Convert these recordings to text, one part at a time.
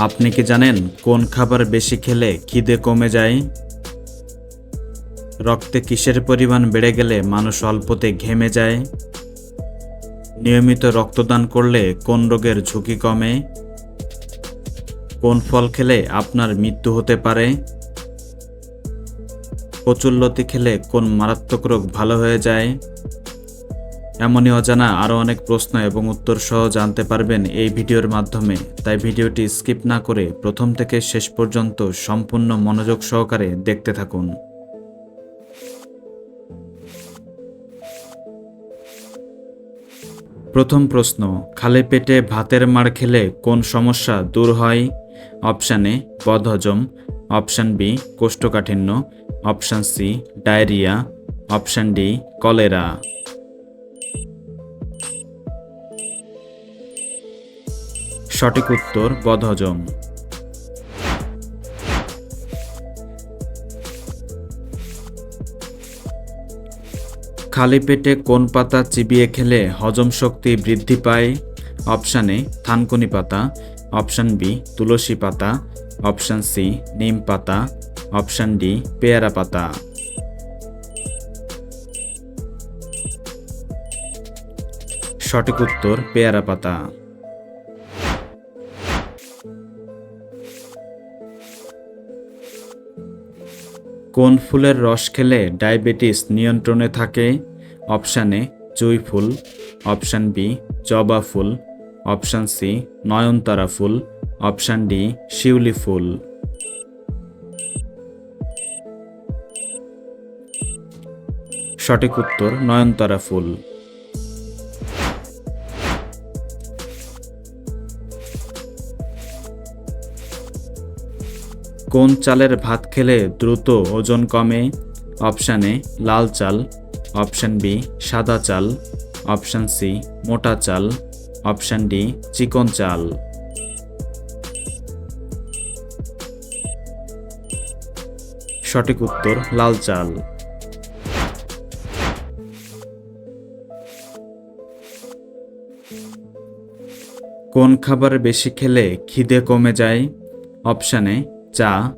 আপনি কি জানেন কোন খাবার বেশি খেলে খিদে কমে যায়? রক্তে কিসের পরিমাণ বেড়ে গেলে মানুষ অল্পতে ঘেমে যায়? নিয়মিত রক্তদান করলে কোন রোগের ঝুঁকি কমে? কোন ফল খেলে আপনার মৃত্যু হতে পারে? কচুল্লতি খেলে কোন মারাত্মক রোগ ভালো হয়ে যায়? এমনই অজানা আরও অনেক প্রশ্ন এবং উত্তর সহ জানতে পারবেন এই ভিডিওর মাধ্যমে। তাই ভিডিওটি স্কিপ না করে প্রথম থেকে শেষ পর্যন্ত সম্পূর্ণ মনোযোগ সহকারে দেখতে থাকুন। প্রথম প্রশ্ন, খালি পেটে ভাতের মার খেলে কোন সমস্যা দূর হয়? অপশান এ, বদহজম। অপশান বি, কোষ্ঠকাঠিন্য। Option C, diarrhoea. Option D, cholera. সঠিক উত্তর বদহজম। খালি পেটে কোন পাতা চিবিয়ে খেলে হজম শক্তি বৃদ্ধি পায়? অপশান এ, থানকুনি পাতা। অপশান বি, তুলসী পাতা। অপশান সি, নিম পাতা। অপশান ডি, পেয়ারা পাতা। সঠিক উত্তর, পেয়ারা পাতা। কোন ফুলের রস খেলে ডায়াবেটিস নিয়ন্ত্রণে থাকে? অপশান এ জুই ফুল। অপশান বি, জবা ফুল। অপশান সি, নয়নতারা ফুল। অপশান ডি, শিউলি ফুল। সঠিক উত্তর, নয়নতারা ফুল। কোন চালের ভাত খেলে দ্রুত ওজন কমে? অপশান এ, লাল চাল। অপশান বি, সাদা চাল। অপশান সি, মোটা চাল। অপশান ডি, চিকন চাল। সঠিক উত্তর, লাল চাল। কোন খাবার বেশি খেলে খিদে কমে যায়? অপশান চা,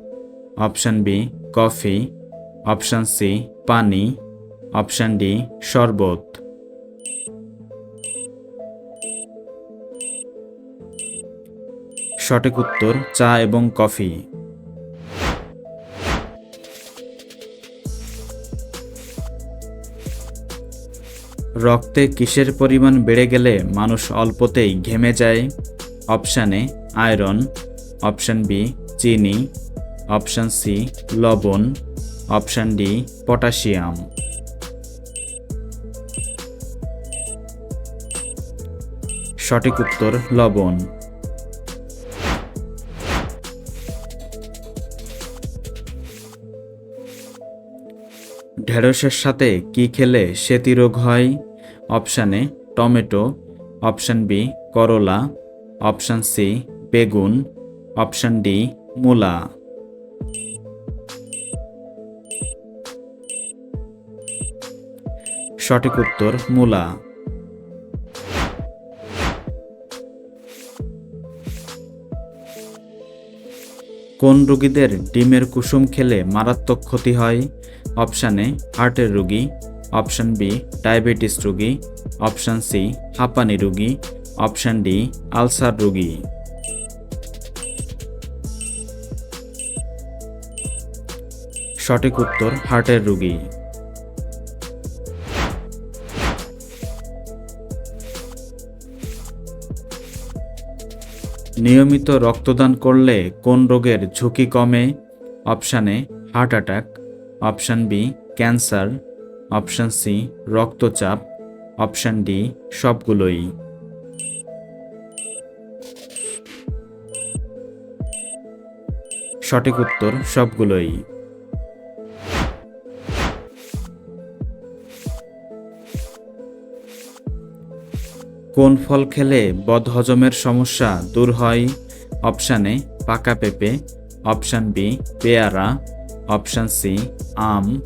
option B, coffee, option C, পানি, অপশান ডি, শরবত। সঠিক উত্তর, চা এবং কফি। রক্তে কিসের পরিমাণ বেড়ে গেলে মানুষ অল্পতেই ঘেমে যায়? Option iron. অপশান বি চিনি, অপশান সি, লবণ, অপশান ডি, পটাশিয়াম। সঠিক উত্তর, লবণ। ঢেঁড়সের সাথে কি খেলে সেতি রোগ হয়? অপশান টমেটো, অপশান বি, করলা, অপশান সি, বেগুন, অপশান ডি মূলা। সঠিক উত্তর, মূলা। কোন রোগীদের ডিমের কুসুম খেলে মারাত্মক ক্ষতি হয়? অপশান এ, হার্টের রোগী। অপশান বি, ডায়াবেটিস রোগী। অপশান সি, হাঁপানি রোগী। অপশান ডি, আলসার রোগী। সঠিক উত্তর, হার্টের রোগী। নিয়মিত রক্তদান করলে কোন রোগের ঝুঁকি কমে? Option A, heart attack, option B, cancer, option C, রক্তচাপ, অপশান ডি, সবগুলোই। সঠিক উত্তর, সবগুলোই। কোন ফল খেলে বদহজমের সমস্যা দূর হয়? অপশান এ, পাকা পেঁপে। অপশান বি, পেয়ারা। অপশান সি, আম।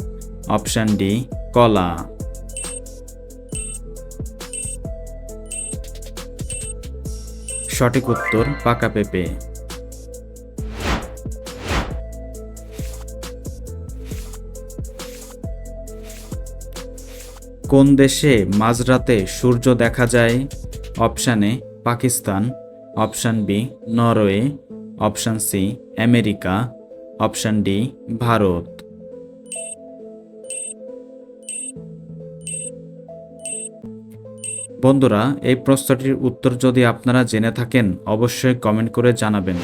অপশান ডি, কলা। সঠিক উত্তর, পাকা পেঁপে। কোন দেশে মাঝরাতে সূর্য দেখা যায়? Option A, Pakistan. Option B, Norway. Option C, America. Option D, Bharat. বন্ধুরা, এই প্রশ্নটির উত্তর যদি আপনারা জেনে থাকেন, অবশ্যই কমেন্ট করে জানাবেন।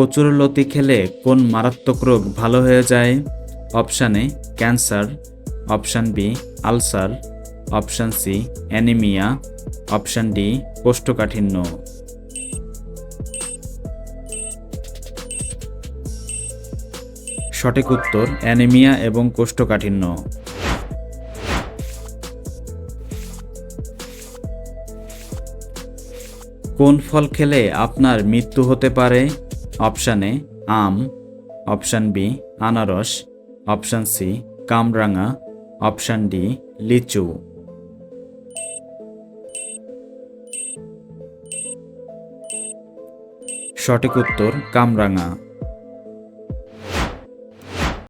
কচুরলতি খেলে কোন মারাত্মক রোগ ভালো হয়ে যায়? Option A, cancer. Option B, ulcer. Option C, anaemia. Option D, কোষ্ঠকাঠিন্য। সঠিক উত্তর, অ্যানিমিয়া এবং কোষ্ঠকাঠিন্য। কোন ফল খেলে আপনার মৃত্যু হতে পারে? অপশান এ, আম, অপশান বি, আনারস, অপশান সি, কামরাঙা, অপশান ডি, লিচু। সঠিক উত্তর কামরাঙা।